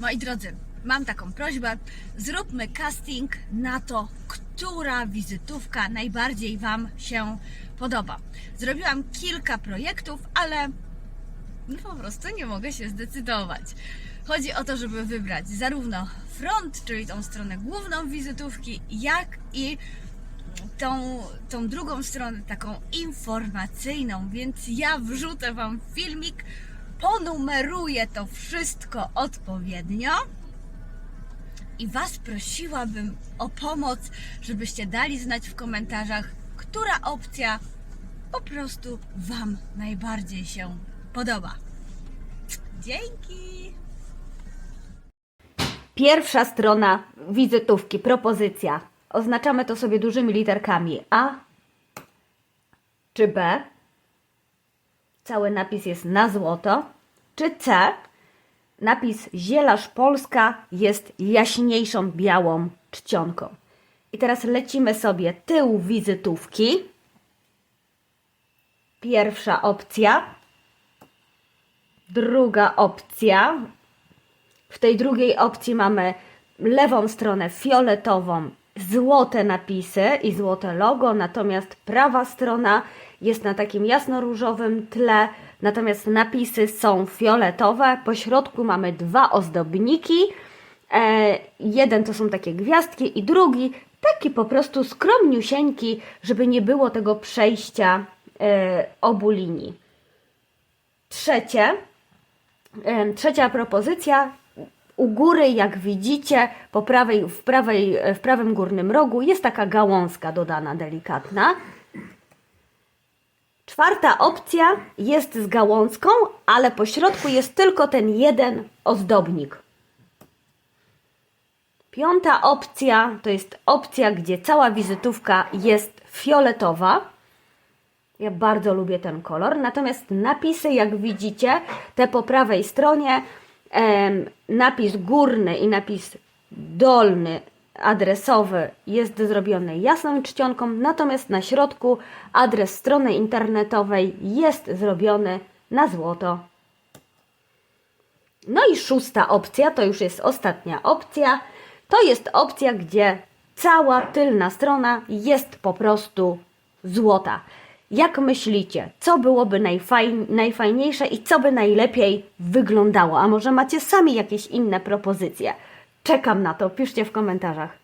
Moi drodzy, mam taką prośbę. Zróbmy casting na to, która wizytówka najbardziej Wam się podoba. Zrobiłam kilka projektów, ale no po prostu nie mogę się zdecydować. Chodzi o to, żeby wybrać zarówno front, czyli tą stronę główną wizytówki, jak i tą, tą drugą stronę, taką informacyjną, więc ja wrzucę Wam filmik, ponumeruję to wszystko odpowiednio i Was prosiłabym o pomoc, żebyście dali znać w komentarzach, która opcja po prostu Wam najbardziej się podoba. Dzięki! Pierwsza strona wizytówki, propozycja. Oznaczamy to sobie dużymi literkami A czy B. Cały napis jest na złoto. Czy C. Napis Zielarz Polska jest jaśniejszą białą czcionką. I teraz lecimy sobie tył wizytówki. Pierwsza opcja. Druga opcja. W tej drugiej opcji mamy lewą stronę fioletową, złote napisy i złote logo, natomiast prawa strona jest na takim jasno-różowym tle, natomiast napisy są fioletowe. Po środku mamy dwa ozdobniki. E, jeden to są takie gwiazdki i drugi taki po prostu skromniusieńki, żeby nie było tego przejścia e, obu linii. Trzecie, Em, Trzecia propozycja. U góry, jak widzicie, po prawej, w, prawej, w prawym górnym rogu jest taka gałązka dodana delikatna. Czwarta opcja jest z gałązką, ale po środku jest tylko ten jeden ozdobnik. Piąta opcja to jest opcja, gdzie cała wizytówka jest fioletowa. Ja bardzo lubię ten kolor. Natomiast napisy, jak widzicie, te po prawej stronie, napis górny i napis dolny, adresowy jest zrobiony jasną czcionką, natomiast na środku adres strony internetowej jest zrobiony na złoto. No i szósta opcja, to już jest ostatnia opcja, to jest opcja, gdzie cała tylna strona jest po prostu złota. Jak myślicie, co byłoby najfajn, najfajniejsze i co by najlepiej wyglądało? A może macie sami jakieś inne propozycje? Czekam na to, piszcie w komentarzach.